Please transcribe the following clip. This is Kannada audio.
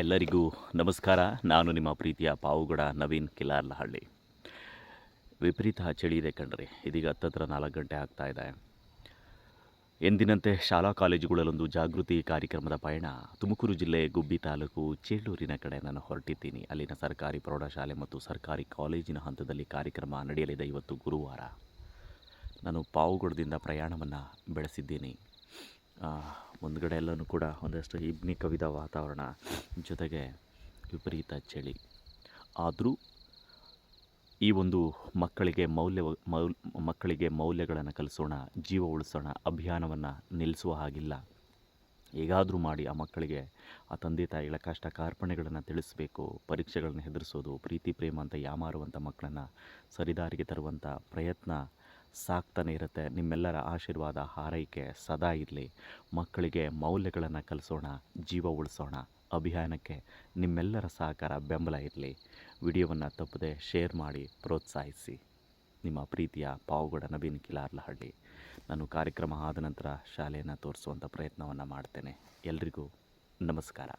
ಎಲ್ಲರಿಗೂ ನಮಸ್ಕಾರ. ನಾನು ನಿಮ್ಮ ಪ್ರೀತಿಯ ಪಾವುಗಡ ನವೀನ್ ಕಿಲಾರ್ಲಹಳ್ಳಿ. ವಿಪರೀತ ಚಳಿ ಇದೆ ಕಣ್ರಿ. ಇದೀಗ ಹತ್ತತ್ರ ನಾಲ್ಕು ಗಂಟೆ ಆಗ್ತಾ ಇದೆ. ಎಂದಿನಂತೆ ಶಾಲಾ ಕಾಲೇಜುಗಳಲ್ಲೊಂದು ಜಾಗೃತಿ ಕಾರ್ಯಕ್ರಮದ ಪಯಣ. ತುಮಕೂರು ಜಿಲ್ಲೆ ಗುಬ್ಬಿ ತಾಲೂಕು ಚೇಳೂರಿನ ಕಡೆ ನಾನು ಹೊರಟಿದ್ದೀನಿ. ಅಲ್ಲಿನ ಸರ್ಕಾರಿ ಪ್ರೌಢಶಾಲೆ ಮತ್ತು ಸರ್ಕಾರಿ ಕಾಲೇಜಿನ ಹಂತದಲ್ಲಿ ಕಾರ್ಯಕ್ರಮ ನಡೆಯಲಿದೆ ಇವತ್ತು ಗುರುವಾರ. ನಾನು ಪಾವುಗಡದಿಂದ ಪ್ರಯಾಣವನ್ನು ಬೆಳೆಸಿದ್ದೀನಿ. ಮುಂದ್ಗಡೆ ಎಲ್ಲನೂ ಕೂಡ ಒಂದಷ್ಟು ಇಬ್ನಿ ಕವಿದ ವಾತಾವರಣ ಜೊತೆಗೆ ವಿಪರೀತ ಚಳಿ. ಆದರೂ ಈ ಒಂದು ಮಕ್ಕಳಿಗೆ ಮೌಲ್ಯ, ಮೌಲ್, ಮಕ್ಕಳಿಗೆ ಮೌಲ್ಯಗಳನ್ನು ಕಲಿಸೋಣ, ಜೀವ ಉಳಿಸೋಣ, ಅಭಿಯಾನವನ್ನು ನಿಲ್ಲಿಸುವ ಹಾಗಿಲ್ಲ. ಹೇಗಾದರೂ ಮಾಡಿ ಆ ಮಕ್ಕಳಿಗೆ, ಆ ತಂದೆ ತಾಯಿಗಳ ಕಷ್ಟ ಕಾರ್ಪಣೆಗಳನ್ನು ತಿಳಿಸಬೇಕು ಪರೀಕ್ಷೆಗಳನ್ನು ಹೆದರಿಸೋದು, ಪ್ರೀತಿ, ಪ್ರೇಮ ಅಂತ ಯಾಮಾರುವಂಥ ಮಕ್ಕಳನ್ನು ಸರಿದಾರಿಗೆ ತರುವಂಥ ಪ್ರಯತ್ನ ಸಾಕ್ತಾನೆ ಇರುತ್ತೆ. ನಿಮ್ಮೆಲ್ಲರ ಆಶೀರ್ವಾದ ಹಾರೈಕೆ ಸದಾ ಇರಲಿ. ಮಕ್ಕಳಿಗೆ ಮೌಲ್ಯಗಳನ್ನು ಕಲಿಸೋಣ, ಜೀವ ಉಳಿಸೋಣ. ಅಭಿಯಾನಕ್ಕೆ ನಿಮ್ಮೆಲ್ಲರ ಸಹಕಾರ ಬೆಂಬಲ ಇರಲಿ. ವಿಡಿಯೋವನ್ನು ತಪ್ಪದೆ ಶೇರ್ ಮಾಡಿ, ಪ್ರೋತ್ಸಾಹಿಸಿ. ನಿಮ್ಮ ಪ್ರೀತಿಯ ಪಾವುಗಡ ನವೀನ್ ಕಿಲಾರ್ಲಹಳ್ಳಿ. ನಾನು ಕಾರ್ಯಕ್ರಮ ಆದ ನಂತರ ಶಾಲೆಯನ್ನು ತೋರಿಸುವಂಥ ಪ್ರಯತ್ನವನ್ನು ಮಾಡ್ತೇನೆ. ಎಲ್ರಿಗೂ ನಮಸ್ಕಾರ.